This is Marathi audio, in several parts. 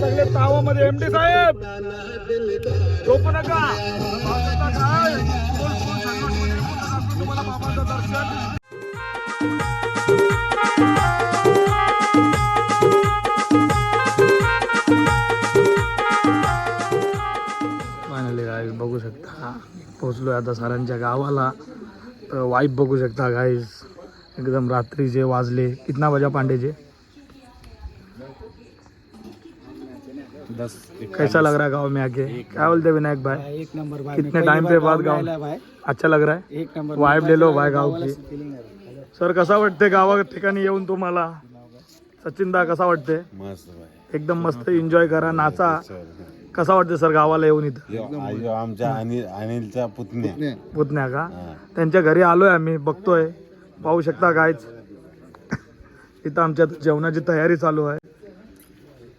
चांगले तावामध्ये. एम डी साहेब झोपू नका. फायनली गाईज बघू शकता. पोचलो आता सरांच्या गावाला. वाईफ बघू शकता गाईज एकदम रात्रीचे वाजले कितना बजा पांडेचे दस कैसा लग रहा है गाँव में आके? क्या बोलते विनायक भाई? एक नंबर भाई। कितने टाइम पे बाद गाँव अच्छा लग रहा है? एक नंबर वाईफ ले लो भाई गाव की। सर कसा वाटते गावा ठिकाणी येऊन तुम्हाला. सचिन दा कसा वाटते एकदम मस्त एन्जॉय करा नाचा. कसा वाटते सर गावाला येऊन इथं? यो- यो आमच्या अनिल अनिलचा पुतण्या. पुतण्या. का. त्यांच्या घरी आलोय आम्ही बघतोय. पाहू शकता कायच इथं आमच्या जेवणाची तयारी चालू आहे.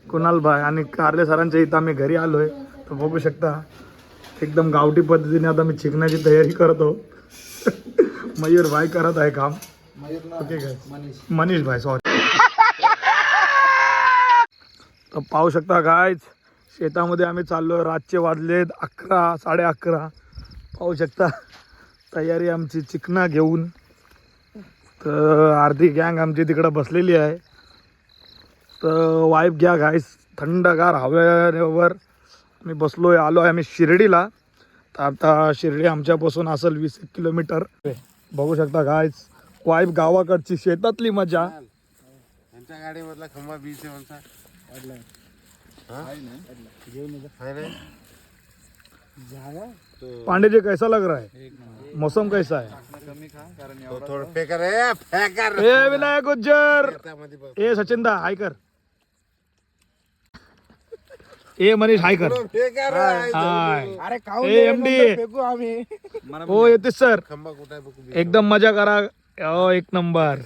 कुणाल भाई आणि कारले सरांच्या इथं आम्ही घरी आलो आहे तर बघू शकता एकदम गावठी पद्धतीने आता मी चिकण्याची तयारी करतो मयूर भाई करत आहे काम. ओके काय मनीष भाई सॉरी तर पाहू शकता कायच शेतामध्ये आम्ही चाललो रातचे वाजलेत अकरा साडे अकरा. पाहू शकता तयारी आमची चिकना घेऊन. तर अर्धी गँग आमची तिकडं बसलेली आहे. तर वाईफ घ्या गाईस थंडगार हव्यावर मी बसलो आहे आलो आहे आम्ही शिर्डीला. तर आता शिर्डी आमच्यापासून असेल वीस एक किलोमीटर. बघू शकता गाईस वाईफ गावाकडची शेतातली मजा. त्यांच्या गाडीमधला खंबा बी सेवनचा है? रे? पांडे जी कैसा लग रहा है? मौसम कैसा है? तो थोडं फेकर ए फेकर ए विनायक गुज्जर. ए सचिन दा हाय कर ए मनीष हाय कर फेकर हाय। अरे ए एमडी फेकू आम्ही। हो येतेच सर। खंबा कुठे आहे बघू एकदम मजा करा। हो एक नंबर।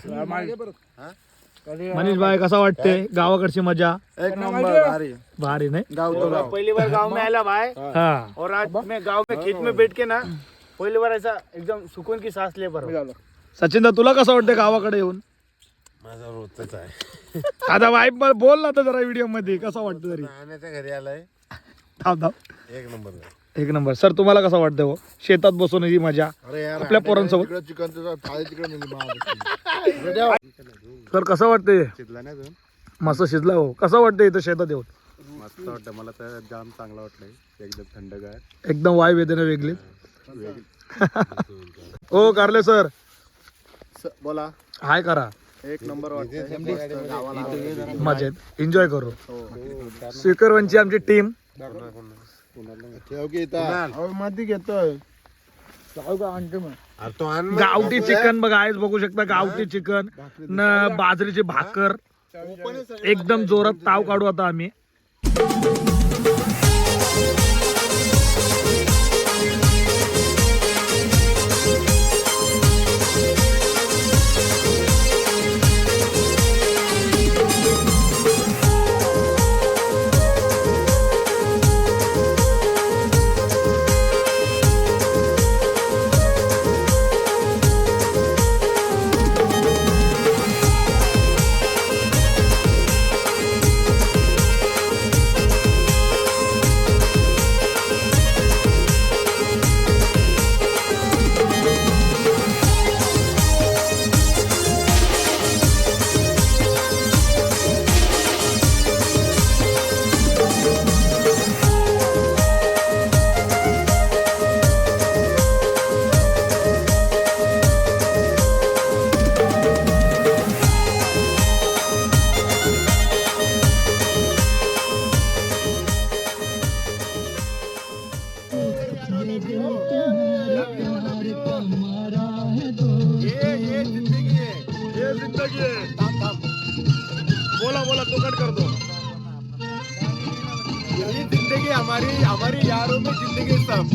मनीष भाई कसा वाटते गावाकडची मजा? एक नंबर भारी. भारी नाही? गाँव पहली बार गांव में आया भाई. हा. और आज मैं गांव में खेत में बैठ के ना पहली बार ऐसा एकदम सुकून की सांस ले हूं। सचिन दा तुला कसं वाटतं गावाकडे येऊन? माझा रोजच आहे. आता वाईफ बोल ना आता जरा व्हिडिओमध्ये कसं वाटतं तरी घरी आलाय. थांब थांब. एक नंबर. एक नंबर. सर तुम्हाला कसं वाटतं हो? शेतात बसून ही मजा अरे यार आपल्या पोरांसोबत? तिकडे सर कसं वाटतंय? शिजला नाही अजून? मस्त शिजला हो. कसं वाटतं इथं शेतात येऊन? मस्त वाटतं मला तर जाम चांगला वाटलंय. एकदम थंडगार. एकदम वाय वेदना वेगळी. हो कारले सर. बोला. हाय करा. एक नंबर मजेत. एन्जॉय करू. स्वीकरवंची आमची टीम ठेव की इथं. मध्ये घेतोय. अरे तो आण ना. गावठी चिकन बघा आहेच बघू शकता गावठी चिकन न बाजरीची भाकर. एकदम जोरात ताव काढू आता आम्ही. बोला बोला तो कट कर दो यही जिंदगी हमारी हमारी यारों में जिंदगी सब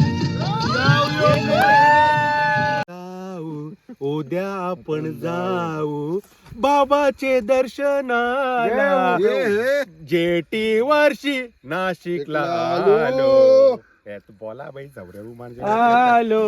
उद्या आपण जाऊ बाबाचे दर्शनाला जेटी वर्षी नाशिकला आलो यात बोला बाई चौऱ्या माणसं हॅलो.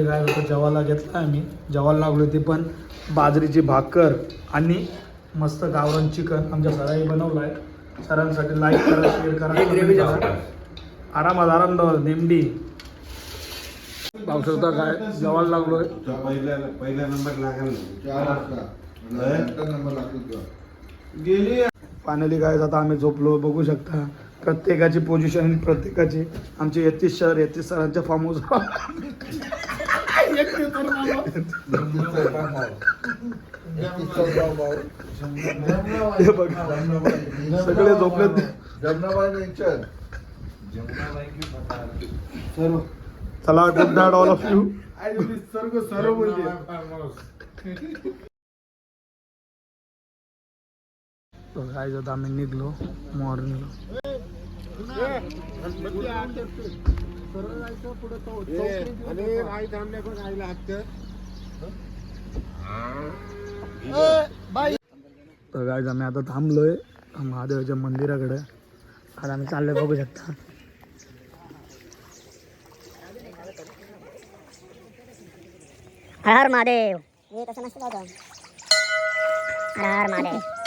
फायनली काय होतं जेवायला घेतला आम्ही. जेवायला लागलो ते पण बाजरीची भाकर आणि मस्त गावरान चिकन आमच्या सरांनी बनवलं आहे सरांसाठी लाईक करा शेअर करा. comment करा. आरामात आराम दावा नेमडी. पावसाचा काय? जेवायला लागलोय. पहिला पहिला नंबर लागला फायनली काय आता आम्ही झोपलो. बघू शकता प्रत्येकाची पोझिशन प्रत्येकाची आमचे यतीश सर यतीश सरांच्या फार्म हाऊस हे बघा सगळे झोपलेत. चला good night all of you सर्व सर्व बोलते काय आता आम्ही निघलो. मॉर्निंगला आणि आई थांबल्या पण आईला हात तर आम्ही आता थांबलोय महादेवाच्या मंदिराकडे. आता आम्ही चाललोय बघू शकता. हर हर महादेव हे हर महादेव.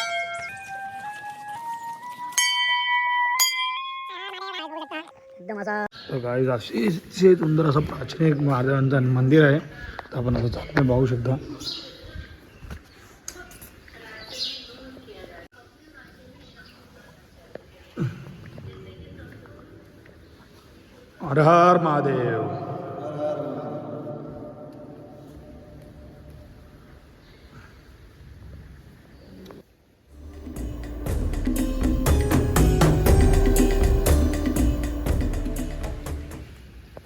तर काय अतिशय सुंदर असं प्राचीन एक महादेवांचं मंदिर आहे. तर आपण आता चाललोय पाहू शकता. हर हर महादेव.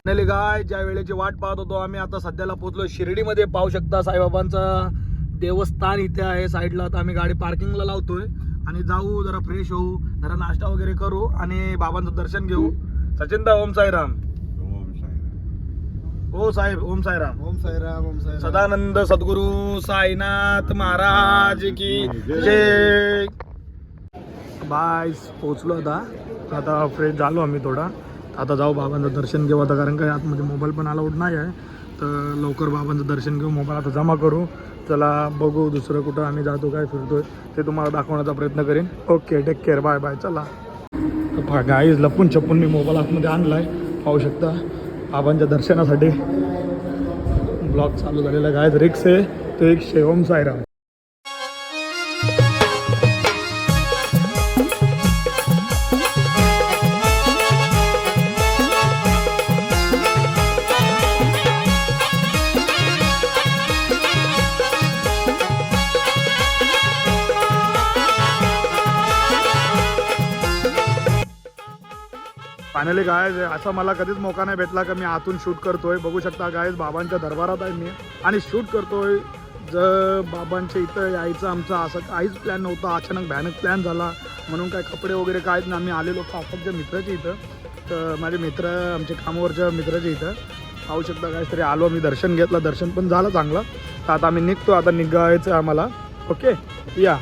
फायनली काय ज्या वेळेची वाट पाहत होतो आम्ही आता सध्याला पोहोचलो शिर्डीमध्ये. पाहू शकता साईबाबांचं देवस्थान इथे आहे साईडला. आता आम्ही गाडी पार्किंगला लावतोय आणि जाऊ जरा फ्रेश होऊ जरा नाश्ता वगैरे करू आणि बाबांचं दर्शन घेऊ. सचिनदा ओम साईराम. ओम साईराम. हो साहेब ओम साईराम. ओम साईराम ओम साईराम. सदानंद सद्गुरू साईनाथ महाराज की जय. बाय पोचलो आता. आता फ्रेश झालो आम्ही थोडा. आता जाऊ बाबांचं दर्शन घेऊ आता कारण काय आतमध्ये मोबाईल पण अलाउड नाही आहे. तर लवकर बाबांचं दर्शन घेऊ मोबाईल आता जमा करू. चला बघू दुसरं कुठं आम्ही जातो काय फिरतोय. ते तुम्हाला दाखवण्याचा प्रयत्न करेन. Okay take care bye bye चला. तर गाईज लपून छपून मी मोबाईल आतमध्ये आणलाय. पाहू शकता बाबांच्या दर्शनासाठी. ब्लॉग चालू झालेला गायज रिक्स आहे. तो एक शेवम सायराम फायनली गायज असा मला कधीच मोका नाही भेटला का मी आतून शूट करतोय. बघू शकता गायज बाबांच्या दरबारात आहे मी. आणि शूट करतोय. जर बाबांच्या इथं यायचं आमचं असं काहीच प्लॅन नव्हता. अचानक भयानक प्लॅन झाला. म्हणून काय कपडे वगैरे काहीच नाही. आम्ही आलेलो काकाच्या मित्राच्या इथं. तर माझे मित्र आमचे कामावरच्या मित्राच्या इथं. पाहू शकता काय तरी आलो मी दर्शन घेतलं. दर्शन पण झालं चांगलं. तर आता आम्ही निघतो. आता निघायचं आम्हाला. ओके या.